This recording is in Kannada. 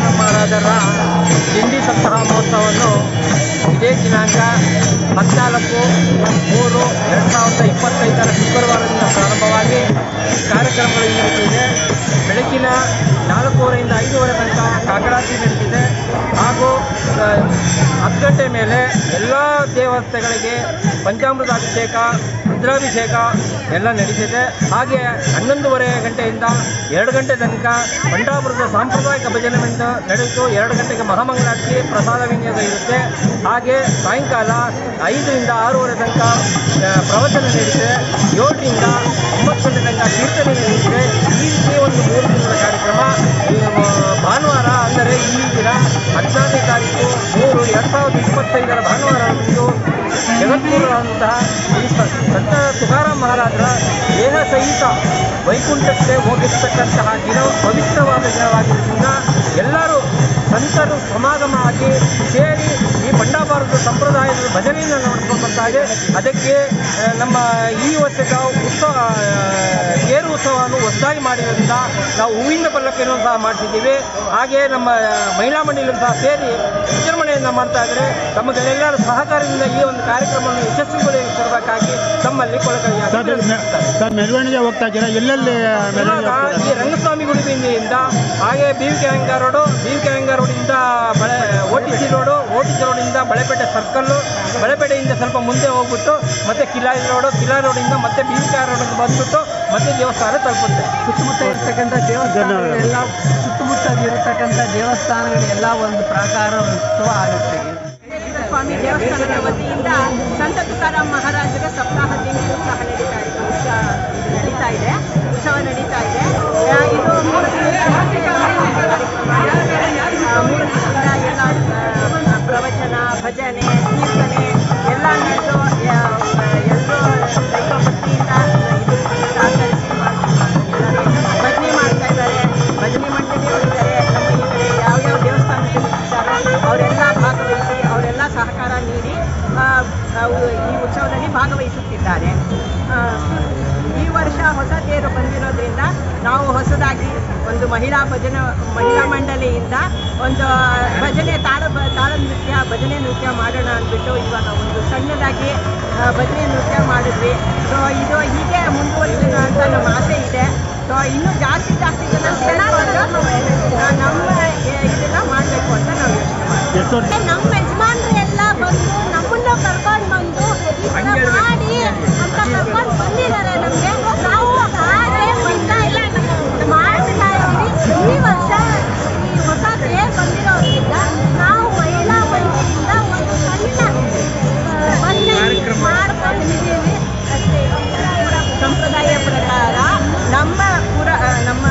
ಶಿವರಾಮ ಮಹಾರಾಜರ ದಿಂಡಿ ಸಪ್ತಾಹ ಮಹೋತ್ಸವವನ್ನು ಇದೇ ದಿನಾಂಕ ಹದಿನಾಲ್ಕು, ಮೂರು, ಎರಡು ಸಾವಿರದ ಇಪ್ಪತ್ತೈದರ ಶುಕ್ರವಾರದಿಂದ ಪ್ರಾರಂಭವಾಗಿ ಕಾರ್ಯಕ್ರಮಗಳು ಈ ರೀತಿ ಇದೆ. ಬೆಳಕಿನ ನಾಲ್ಕೂವರೆಯಿಂದ ಐದೂವರೆ ತನಕ ಕಾಕಡಾತಿ ನಡೆದಿದೆ. ಹಾಗೂ ಹತ್ತು ಗಂಟೆ ಮೇಲೆ ಎಲ್ಲ ದೇವತೆಗಳಿಗೆ ಪಂಚಾಮೃತ ಅಭಿಷೇಕ ರುದ್ರಾಭಿಷೇಕ ಎಲ್ಲ ನಡೀತಿದೆ ಹಾಗೆ ಹನ್ನೊಂದುವರೆ ಗಂಟೆಯಿಂದ ಎರಡು ಗಂಟೆ ತನಕ ಪಂಡಾಪುರದ ಸಾಂಪ್ರದಾಯಿಕ ಭಜನೆ ಮಂಡ ನಡೆಯಿತು. ಎರಡು ಗಂಟೆಗೆ ಮಹಾಮಂಗಳಾರತಿ, ಪ್ರಸಾದ ವಿನ್ಯಾಸ ಇರುತ್ತೆ. ಹಾಗೆ ಸಾಯಂಕಾಲ ಐದರಿಂದ ಆರೂವರೆ ತನಕ ಪ್ರವಚನ ನಡೆಯುತ್ತೆ. ಏಳರಿಂದ ಒಂಬತ್ತು ಗಂಟೆ ತನಕ ಕೀರ್ತನೆ ನಡೆಯುತ್ತೆ. ಈ ರೀತಿ ಒಂದು ಮೂರು ದಿನದ ಕಾರ್ಯಕ್ರಮ ಭಾನುವಾರ ಅಂದರೆ ಈ ದಿನ ಹದಿನಾರನೇ ತಾರೀಕು ಮೂರು ಎರಡು ಸಾವಿರದ ಇಪ್ಪತ್ತೈದರ ಭಾನುವಾರ ಜಗದ್ಗುರುವಾದಂತಹ ಈ ಸಂತ ತುಕಾರಾಮ್ ಮಹಾರಾಜರ ದೇಹ ಸಹಿತ ವೈಕುಂಠಕ್ಕೆ ಹೋಗಿರ್ತಕ್ಕಂತಹ ದಿನ, ಪವಿತ್ರವಾದ ದಿನವಾಗಿದ್ದರಿಂದ ಎಲ್ಲರೂ ಸಂತರು ಸಮಾಗಮ ಆಗಿ ಸೇರಿ ಭಜನೆಯನ್ನು ನೋಡ್ಕೊಂಡು ಬರ್ತಾ ಇದೆ ಅದಕ್ಕೆ ನಮ್ಮ ಈ ವರ್ಷದ ಉತ್ಸವ ಗೇರು ತೇರು ಉತ್ಸವವನ್ನು ಹೊಸದಾಗಿ ಮಾಡಿರೋದ್ರಿಂದ ನಾವು ಹೂವಿನ ಪಲ್ಲಕ್ಕಿಯನ್ನು ಸಹ ಮಾಡ್ತಿದ್ದೀವಿ. ಹಾಗೆ ನಮ್ಮ ಮಹಿಳಾ ಮಂಡಳಿಯೂ ಸಹ ಸೇರಿ ವಿಜೃಂಭಣೆಯನ್ನು ಮಾಡ್ತಾ ಇದ್ದಾರೆ. ತಮಗೆಲ್ಲರ ಸಹಕಾರದಿಂದ ಈ ಒಂದು ಕಾರ್ಯಕ್ರಮವನ್ನು ಯಶಸ್ವಿಗೊಳಿಸಬೇಕಾಗಿ ತಮ್ಮಲ್ಲಿ ಕೊಳಕಾಗಿ ಮೆರವಣಿಗೆ ಹೋಗ್ತಾ ಇದ್ದೀರಾ? ಎಲ್ಲೆಲ್ಲಿ ಈ ರಂಗಸ್ವಾಮಿ ಗುಡಿ ಹಾಗೆ B V K ರಂಗಾರೋಡು B V K ರಂಗಾರೋಡಿಂದ ಬಳೆ T C road O T C ರೋಡಿಂದ ಬಳೆಪೇಟೆ ಸರ್ಕಲ್ಲು ಬಳೆಪೇಟೆಯಿಂದ ಸ್ವಲ್ಪ ಮುಂದೆ ಹೋಗ್ಬಿಟ್ಟು ಮತ್ತೆ ಕಿಲಾರಿ ರೋಡು ಕಿಲಾರಿ ರೋಡಿಂದ ಮತ್ತೆ ಬಿ ವಿ ರೋಡಿಗೆ ಬಂದ್ಬಿಟ್ಟು ಮತ್ತೆ ದೇವಸ್ಥಾನ ತಲುಪುತ್ತೆ. ಸುತ್ತಮುತ್ತ ಇರ್ತಕ್ಕಂಥ ಎಲ್ಲ ಸುತ್ತಮುತ್ತ ಇರತಕ್ಕಂಥ ದೇವಸ್ಥಾನಗಳೆಲ್ಲ ಒಂದು ಪ್ರಕಾರ ಉತ್ಸವ ಆಗುತ್ತೆ. ಸ್ವಾಮಿ ದೇವಸ್ಥಾನದ ವತಿಯಿಂದ ಸಂತ ತುಕಾರಾಮ್ ಮಹಾರಾಜರ ಸಪ್ತಾಹ ದಿನೋತ್ಸವ ನಡೀತಾ ಇದೆ ಉತ್ಸವ ನಡೀತಾ ಇದೆ ಉತ್ಸವ ನಡೀತಾ ಇದೆ. ಇದು ಈ ಉತ್ಸವದಲ್ಲಿ ಭಾಗವಹಿಸುತ್ತಿದ್ದಾರೆ. ಈ ವರ್ಷ ಹೊಸ ತೇರು ಬಂದಿರೋದ್ರಿಂದ ನಾವು ಹೊಸದಾಗಿ ಒಂದು ಮಹಿಳಾ ಭಜನೆ ಮಹಿಳಾ ಮಂಡಳಿಯಿಂದ ಒಂದು ಭಜನೆ ತಾಳ ಬ- ತಾಳ ನೃತ್ಯ ಭಜನೆ ನೃತ್ಯ ಮಾಡೋಣ ಅಂದ್ಬಿಟ್ಟು ಇವಾಗ ಒಂದು ಸಣ್ಣದಾಗಿ ಭಜನೆ ನೃತ್ಯ ಮಾಡಿದ್ವಿ. ಸೊ ಇದು ಹೀಗೆ ಮುಂದುವರಿಸೋಣ ಅಂತ ನಮ್ಮ ಆಸೆ ಇದೆ. ಸೊ ಇನ್ನೂ ಜಾಸ್ತಿ ಜಾಸ್ತಿ ಜನ ನಮ್ಮ ಇದನ್ನು ಇದನ್ನ ಮಾಡಬೇಕು ಅಂತ ನಾವು ಯೋಚನೆ ಮಾಡ್ತೀವಿ. ನಮ್ಮ ಸಂಪ್ರದಾಯ ಪ್ರಕಾರ ನಮ್ಮ ಪುರ ನಮ್ಮ